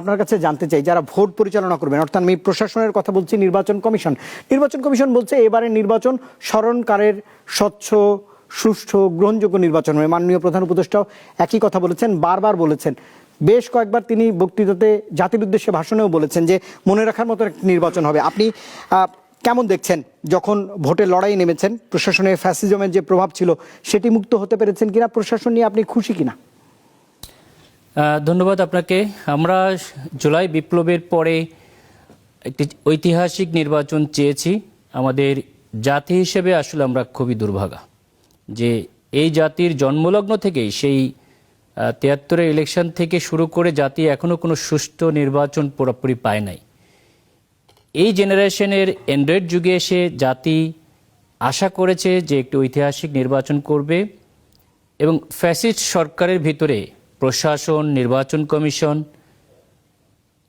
আপনার কাছে জানতে চাই, যারা ভোট পরিচালনা করবেন, অর্থাৎ আমি প্রশাসনের কথা বলছি নির্বাচন কমিশন। নির্বাচন কমিশন বলছে এবারে নির্বাচন স্মরণকারের, স্বচ্ছ, সুষ্ঠু, গ্রহণযোগ্য নির্বাচন হবে। মাননীয় প্রধান উপদেষ্টাও একই কথা বলেছেন, বারবার বলেছেন। বেশ কয়েকবার তিনি বক্তৃতাতে জাতির উদ্দেশ্যে ভাষণেও বলেছেন যে, মনে রাখার মতো নির্বাচন হবে। আপনি কেমন দেখছেন যখন ভোটে লড়াই নেমেছেন? প্রশাসনের ফ্যাসিজমের যে প্রভাব ছিল, সেটি মুক্ত হতে পেরেছেন কিনা? প্রশাসন নিয়ে আপনি খুশি কিনা? ধন্যবাদ আপনাকে। আমরা জুলাই বিপ্লবের পরে একটি ঐতিহাসিক নির্বাচন চেয়েছি। আমাদের জাতি হিসেবে আসলে আমরা খুবই দুর্ভাগা। যে এই জাতির জন্মলগ্ন থেকেই, সেই তিয়াত্তরের ইলেকশন থেকে শুরু করে জাতি এখনও কোনো সুষ্ঠু নির্বাচন পুরোপুরি পায় নাই। এই জেনারেশনের অ্যান্ড্রয়েড যুগে এসে জাতি আশা করেছে যে একটি ঐতিহাসিক নির্বাচন করবে এবং ফ্যাসিস্ট সরকারের ভিতরে প্রশাসন, নির্বাচন কমিশন,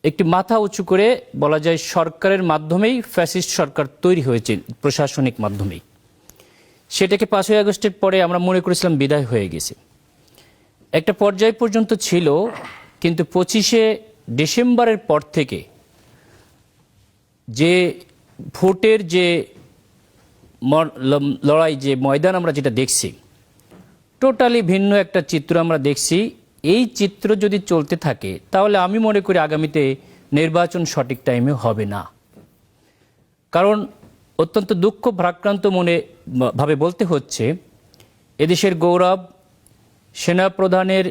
একটি মাথা উঁচু করে বলা যায় সরকারের মাধ্যমেই ফ্যাসিস্ট সরকার তৈরি হয়েছে, প্রশাসনিক মাধ্যমেই। সেটাকে পাঁচই আগস্টের পরে আমরা মনে করেছিলাম বিদায় হয়ে গেছে। একটা পর্যায় পর্যন্ত ছিল, কিন্তু পঁচিশে ডিসেম্বরের পর থেকে যে ভোটের যে লড়াই যে ময়দান আমরা যেটা দেখছি, টোটালি ভিন্ন একটা চিত্র আমরা দেখছি। এই চিত্র যদি চলতে থাকে, তাহলে আমি মনে করি আগামীতে নির্বাচন সঠিক টাইমে হবে না। কারণ অত্যন্ত দুঃখ ভ্রাক্রান্ত মনে ভাবে বলতে হচ্ছে, এদেশের গৌরব সেনাপ্রধানের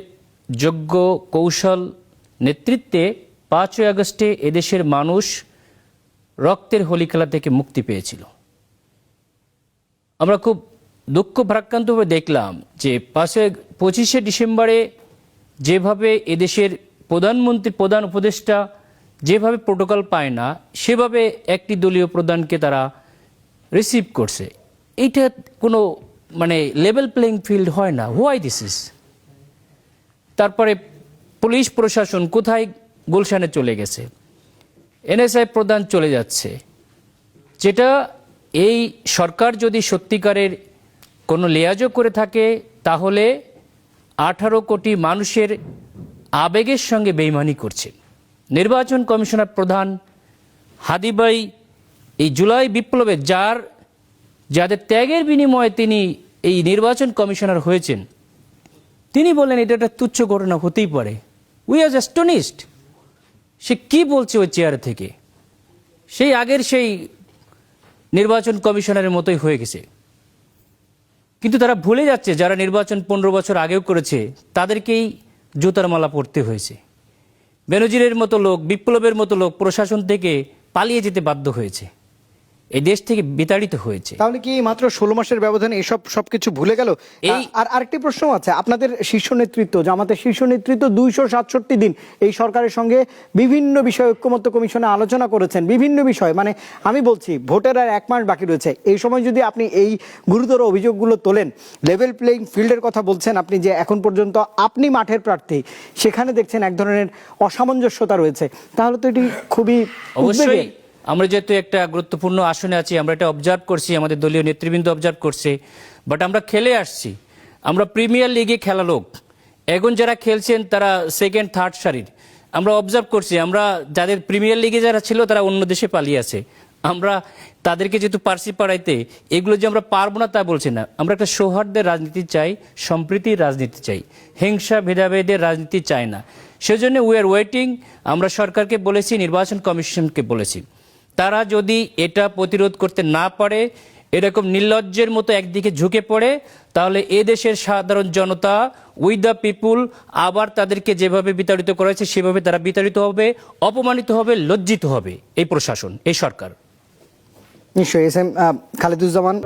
যোগ্য কৌশল নেতৃত্বে পাঁচই আগস্টে এদেশের মানুষ রক্তের হোলি খেলা থেকে মুক্তি পেয়েছিল। আমরা খুব দুঃখ ভারাক্রান্তভাবে দেখলাম যে পাশে পঁচিশে ডিসেম্বরে যেভাবে এদেশের প্রধানমন্ত্রী, প্রধান উপদেষ্টা যেভাবে প্রোটোকল পায় না, সেভাবে একটি দলীয় প্রধানকে তারা রিসিভ করছে। এইটা কোনো মানে লেভেল প্লেইং ফিল্ড হয় না। হোয়াই দিস ইস তারপরে পুলিশ প্রশাসন কোথায় গুলশানে চলে গেছে? এনএসআই প্রধান চলে যাচ্ছে। যেটা এই সরকার যদি সত্যিকারের কোনো লেয়াজও করে থাকে, তাহলে আঠারো কোটি মানুষের আবেগের সঙ্গে বেইমানি করছে। নির্বাচন কমিশনার প্রধান হাদিবাই এই জুলাই বিপ্লবে যার, যাদের ত্যাগের বিনিময়ে তিনি এই নির্বাচন কমিশনার হয়েছেন, তিনি বলেন এটা একটা তুচ্ছ ঘটনা হতেই পারে। উই আর অ্যাস্টনিস্ট সে কি বলছে ওই চেয়ার থেকে? সেই আগের সেই নির্বাচন কমিশনারের মতোই হয়ে গেছে। কিন্তু তারা ভুলে যাচ্ছে যারা নির্বাচন পনেরো বছর আগেও করেছে, তাদেরকেই জুতার মালা পড়তে হয়েছে। বেনজিরের মতো লোক, বিপ্লবের মতো লোক প্রশাসন থেকে পালিয়ে যেতে বাধ্য হয়েছে। এই দেশ থেকে বিতাড়িত হয়েছে। তাহলে কি মাত্র ষোলো মাসের ব্যবধানে এসব সবকিছু ভুলে গেল? এই- আর আরেকটি প্রশ্ন আছে। আপনাদের শীর্ষ নেতৃত্ব জামাতের শীর্ষ নেতৃত্ব দুইশো সাতষট্টি দিন এই সরকারের সঙ্গে বিভিন্ন বিষয়ে ঐক্যমত্য কমিশনে আলোচনা করেছেন। বিভিন্ন বিষয় মানে আমি বলছি ভোটের আর এক মাস বাকি রয়েছে। এই সময় যদি আপনি এই গুরুতর অভিযোগগুলো তোলেন লেভেল প্লেইং ফিল্ডের কথা বলছেন আপনি যে এখন পর্যন্ত আপনি মাঠের প্রার্থী সেখানে দেখছেন এক ধরনের অসামঞ্জস্যতা রয়েছে। তাহলে তো এটি খুবই অবশ্যই। আমরা যেহেতু একটা গুরুত্বপূর্ণ আসনে আছি, আমরা এটা অবজার্ভ করছি, আমাদের দলীয় নেতৃবৃন্দ অবজার্ভ করছে বাট আমরা খেলে আসছি। আমরা প্রিমিয়ার লিগে খেলা লোক। এখন যারা খেলছেন, তারা সেকেন্ড থার্ড সারির। আমরা অবজার্ভ করছি, আমরা যাদের প্রিমিয়ার লিগে যারা ছিল, তারা অন্য দেশে পালিয়ে আছে। আমরা তাদেরকে যেহেতু পার্সি পাড়াইতে, এগুলো যে আমরা পারব না তা বলছি না। আমরা একটা সৌহার্দ্যের রাজনীতি চাই, সম্প্রীতির রাজনীতি চাই। হিংসা, ভেদাভেদের রাজনীতি চাই না। সেজন্য উই আর ওয়েটিং আমরা সরকারকে বলেছি, নির্বাচন কমিশনকে বলেছি। তারা যদি এটা প্রতিরোধ করতে না পারে, এরকম নির্লজ্জের মতো একদিকে ঝুঁকে পড়ে, তাহলে এ দেশের সাধারণ জনতা উইথ দ্য পিপুল আবার তাদেরকে যেভাবে বিতাড়িত করেছে, সেভাবে তারা বিতাড়িত হবে, অপমানিত হবে, লজ্জিত হবে। এই প্রশাসন, এই সরকার। নিশ্চয়ই, এস এম খালেদুজ্জামান।